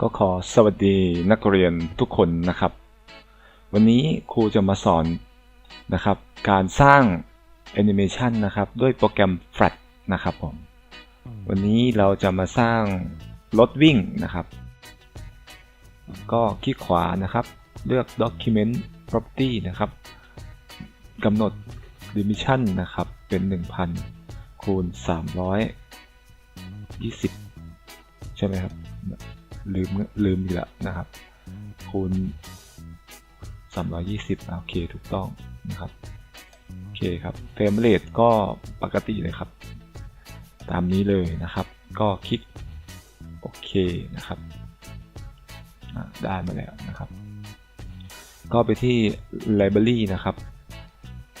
ก็ขอสวัสดีนักเรียนทุกคนนะครับ วันนี้ครูจะมาสอนนะครับ การสร้างแอนิเมชันนะครับด้วยโปรแกรม Flash นะครับผม วันนี้เราจะมาสร้างรถวิ่งนะครับ ก็คลิกขวานะครับ เลือก Document Property นะครับกำหนด Dimension นะครับ เป็น 1000คูณ320 ใช่ไหมครับ ลืมลืมอีกแล้วนะครับ คูณ 320โอเคถูกต้องนะครับ โอเคครับเฟรมเรทก็ปกติเลยครับ ตามนี้เลยนะครับ ก็คลิกโอเคนะครับได้มาแล้วนะครับ ก็ไปที่ library นะครับ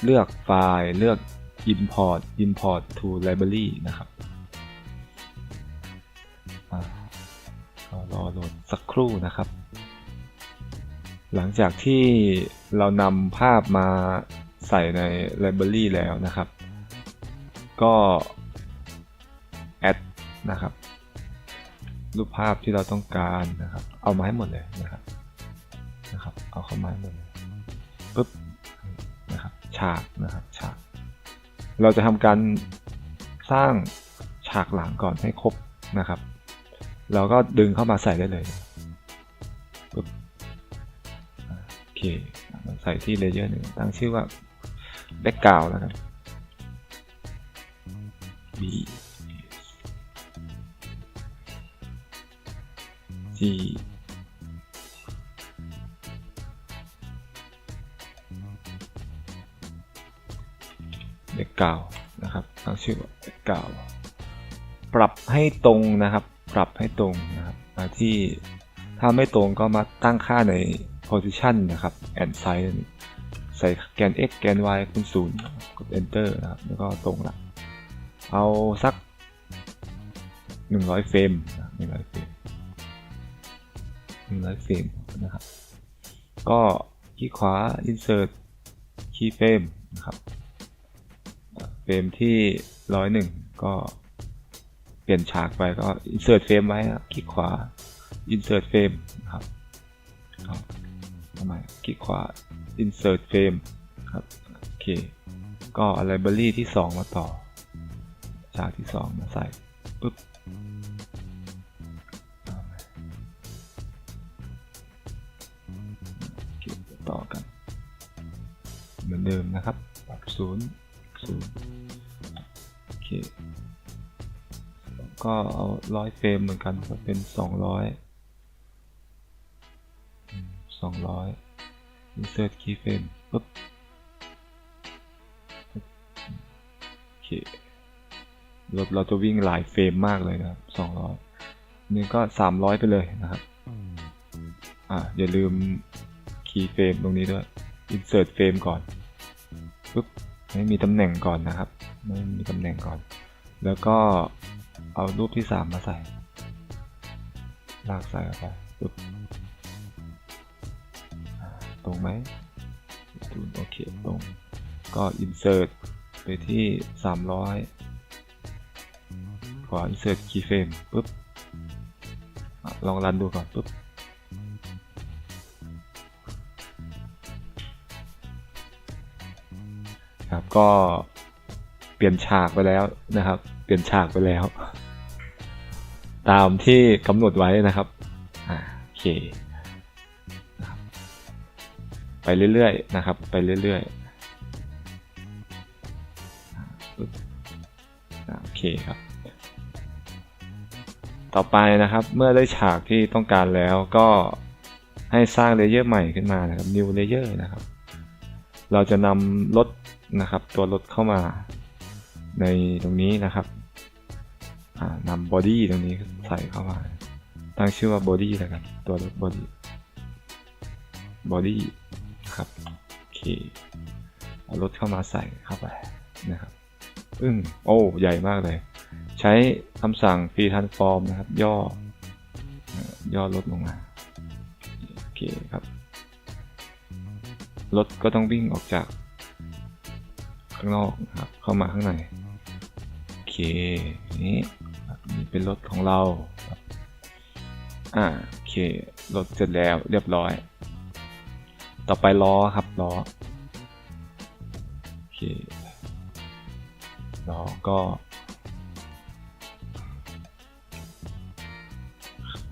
เลือกไฟล์เลือก import import to library นะครับ รอโหลดสักครู่นะครับ หลังจากที่เรานำภาพมาใส่ใน library แล้วนะครับ ก็ add นะครับ รูปภาพที่เราต้องการนะครับ เอามาให้หมดเลยนะครับนะครับ เอาเข้ามาให้หมดเลยปุ๊บนะครับฉากนะครับฉาก เราจะทำการสร้างฉากหลังก่อนให้ครบนะครับ เราก็ดึงเข้ามาใส่ได้เลยปุ๊บโอเคใส่ที่เลเยอร์หนึ่งตั้งชื่อว่า background แล้วกัน B G เด็กเก่านะครับตั้งชื่อว่าเด็กเก่าปรับให้ตรงนะครับ ให้ตรงนะครับมาที่ถ้าไม่ตรงก็มาตั้งค่าใน position นะครับ and size ใส่แกน x แกน y คูณศูนย์กด enter นะครับแล้วก็ตรงละเอาสัก 100 เฟรมนะ100 เฟรม100 เฟรมนะครับ ก็คลิกขวา insert keyframe นะครับ เฟรมที่ 101 ก็ ปลี่ยนฉากไปก็ insert เฟรมไว้คลิกขวา insert เฟรมนะครับทำไมคลิกขวา insert frame ครับโอเค ก็ library ที่ 2 มาต่อ ฉากที่ 2 มาใส่ปุ๊บต่อกัน เหมือนเดิมนะครับปรับศูนย์ศูนย์โอเค ก็เอาร้อยเฟรมเหมือนกันก็เป็นสองร้อยสองร้อย insert keyframe ปุ๊บโอเคเราเราจะวิ่งหลายเฟรมมากเลยนะครับสองร้อยนี่ก็สามร้อยไปเลยนะครับ อ่าอย่าลืม keyframe ตรงนี้ด้วย insert frame ก่อนปุ๊บไม่มีตำแหน่งก่อนนะครับ ไม่มีตำแหน่งก่อน แล้วก็ เอารูปที่สามมาใส่ ลากใส่ไปปุ๊บตรงไหมดูโอเคตรง ก็ insert ไปที่ 300 ขอ insert keyframe ปุ๊บอลองรันดูก่อนปุ๊บครับก็เปลี่ยนฉากไปแล้วนะครับ เปลี่ยนฉากไปแล้ว ตามที่กำหนดไว้นะครับอ่าโอเค ไปเรื่อยๆนะครับ ไปเรื่อยๆโอเคครับ ต่อไปนะครับเมื่อได้ฉากที่ต้องการแล้วก็ให้สร้างเลเยอร์ใหม่ขึ้นมานะครับ new layer นะครับ เราจะนำรถนะครับ ตัวรถเข้ามาในตรงนี้นะครับ นำ body ตรงนี้ใส่เข้ามา ตั้งชื่อว่า body แล้วกัน ตัวรถ body body ครับโอเคเอารถเข้ามาใส่เข้าไปนะครับอึ้งโอ้ใหญ่มากเลย ใช้คำสั่ง free transform นะครับ ย่อ ย่อรถลงมาโอเคครับรถก็ต้องวิ่งออกจาก ข้างนอกนะครับ เข้ามาข้างในโอเค นี่ นี่เป็นรถของเราอ่าโอเครถเสร็จแล้วเรียบร้อย ต่อไปล้อครับล้อโอเคล้อก็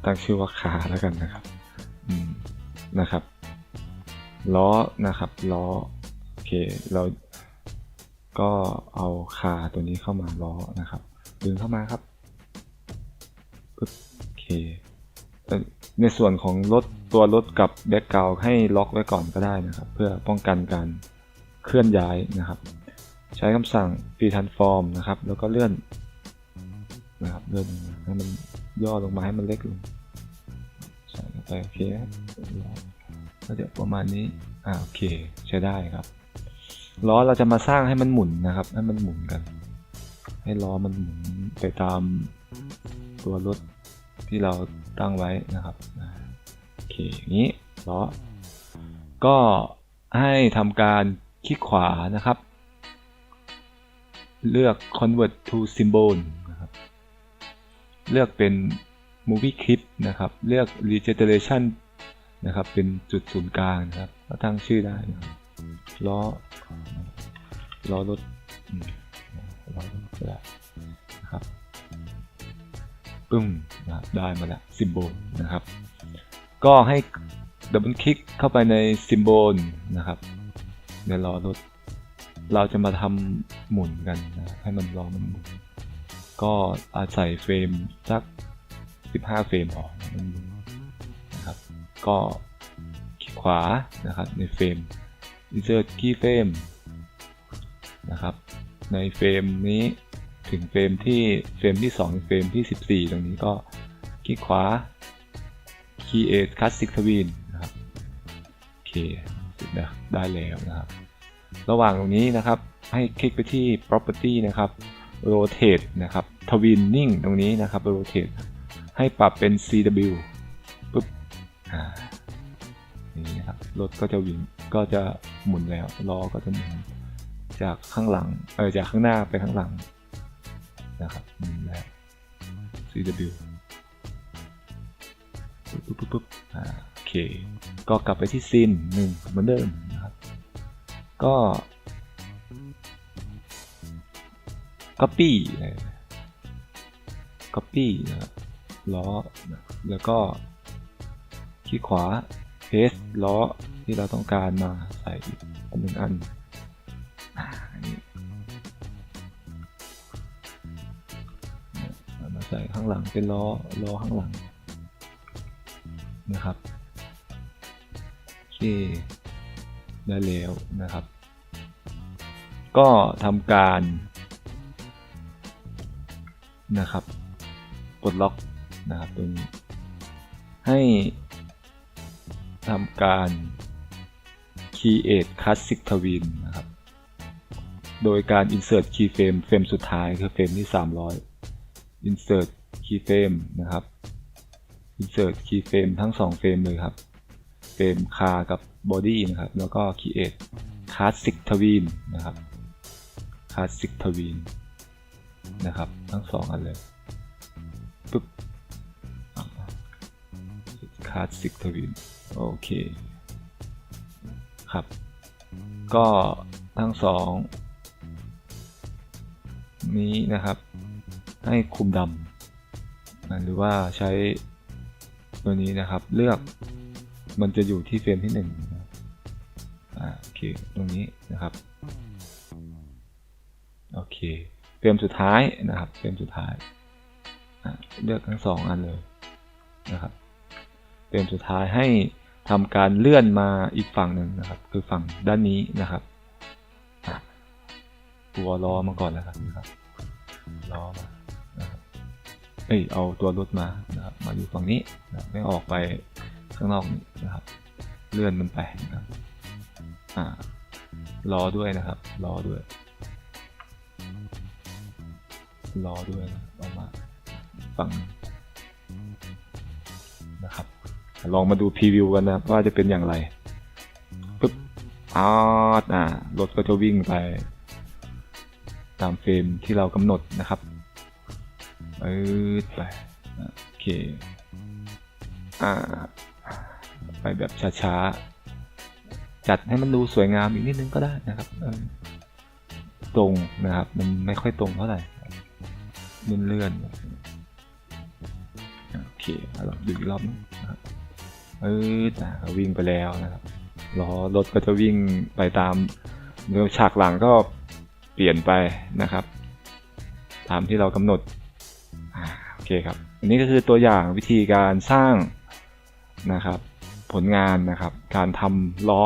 ตั้งชื่อว่าขาแล้วกันนะครับ อืม นะครับ ล้อ นะครับ ล้อ โอเค เราก็เอาคาตัวนี้เข้ามาล้อนะครับ ดึงเข้ามาครับ โอเคในส่วนของรถตัวรถกับแบ็กกราวให้ล็อกไว้ก่อนก็ได้นะครับ เพื่อป้องกันการเคลื่อนย้ายนะครับ ใช้คำสั่ง p transform นะครับ แล้วก็เลื่อนนะครับเลื่อนให้มันย่อลงมาให้มันเล็กลงใส่ไปโอเคครับก็จะประมาณนี้อ่าโอเคใช้ได้ครับล้อเราจะมาสร้างให้มันหมุนนะครับ ให้มันหมุนกัน ให้ล้อมันหมุนไปตาม ตัวรถที่เราตั้งไว้นะครับโอเคอย่างนี้ล้อก็ให้ทำการคลิกขวานะครับ เลือก convert to symbol นะครับ เลือกเป็น movie clip นะครับ เลือก regeneration นะครับ เป็นจุดศูนย์กลางนะครับ ก็ตั้งชื่อได้นะครับล้อล้อรถล้อรถก็ได้ ปึ้มนะได้มาแล้วซิมโบลนะครับ ก็ให้ดับเบิลคลิกเข้าไปในซิมโบลนะครับในล้อรถเราจะมาทำหมุนกันนะให้มันล้อมันหมุนก็อาศัยเฟรมสัก 15 เฟรมพอมันหมุนนะครับ ก็คลิกขวานะครับในเฟรม insert key frame นะครับ ในเฟรมนี้ ถึงเฟรมที่เฟรมที่2เฟรมที่ 14 ตรงนี้ก็คลิกขวา create classic twin นะครับโอเคเสร็จแล้วได้แล้วนะครับ ระหว่างตรงนี้นะครับให้คลิกไปที่ property นะครับ rotate นะครับ twinning ตรงนี้นะครับ rotate ให้ปรับเป็น CW ปุ๊บอ่านี้นะครับรถก็จะวิ่งก็จะหมุนแล้วล้อก็จะหมุนจากข้างหลังเออจากข้างหน้าไปข้างหลัง นะครับนแล้ว CW ปุ๊บปุ๊บปุ๊บอ่าโอเค ก็กลับไปที่ซีนหนึ่งเหมือนเดิมนะครับ ก็ copy เลย copy นะครับล้อ แล้วก็คลิกขวา paste ล้อที่เราต้องการมาใส่อีกอันหนึ่งอัน ข้างหลังเป็นล้อล้อข้างหลังนะครับโอเคได้แล้วนะครับ ก็ทำการนะครับปลดล็อกนะครับตัวนี้ให้ทำการ create classic twin นะครับ โดยการ insert keyframe เฟรมสุดท้ายคือเฟรมที่ 300 insert keyframe นะครับ insert keyframe ทั้ง 2 เฟรมเลยครับ เฟรมคากับ body นะครับ แล้วก็ create classic twin นะครับ classic twin นะครับ ทั้งสองอันเลยปึ๊บ classic twin โอเค ครับ ก็ทั้งสองนี้นะครับ ให้คุมดำ หรือว่าใช้ตัวนี้นะครับ เลือกมันจะอยู่ที่เฟรมที่หนึ่งโอเค ตรงนี้นะครับ โอเค เฟรมสุดท้ายนะครับ เฟรมสุดท้าย เลือกทั้งสองอันเลยนะครับ เฟรมสุดท้ายให้ทำการเลื่อนมาอีกฝั่งหนึ่งนะครับ คือฝั่งด้านนี้นะครับตัวล้อมาก่อนแล้วกันนะครับล้อมา เอ้ยเอาตัวรถมานะครับมาอยู่ฝั่งนี้นะไม่ออกไปข้างนอกนี้นะครับ เลื่อนมันไปนะอ่าล้อด้วยนะครับล้อด้วยล้อด้วยนะออกมาฝั่งนะครับลองมาดูพรีวิวกันนะว่าจะเป็นอย่างไรปึ๊บอาดอ่ารถก็จะวิ่งไป ตามเฟรมที่เรากำหนดนะครับ ปืดไปโอเคอ่าไปแบบช้าๆ จัดให้มันดูสวยงามอีกนิดนึงก็ได้นะครับตรงนะครับมันไม่ค่อยตรงเท่าไหร่เลื่อนเลื่อนๆโอเคเอาลองดูอีกรอบนึงนะครับเอออะวิ่งไปแล้วนะครับล้อรถก็จะวิ่งไปตามเนื้อฉากหลังก็เปลี่ยนไปนะครับ ตามที่เรากำหนด เคครับอันนี้ก็คือตัวอย่างวิธีการสร้างนะครับ ผลงานนะครับ การทำล้อ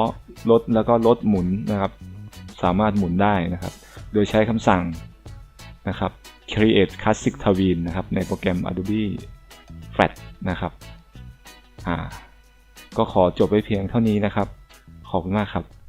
รถแล้วก็รถหมุนนะครับ สามารถหมุนได้นะครับ โดยใช้คำสั่งนะครับ create classic twin นะครับ ในโปรแกรม Adobe Flash นะครับอ่าก็ขอจบไว้เพียงเท่านี้นะครับ ขอบคุณมากครับ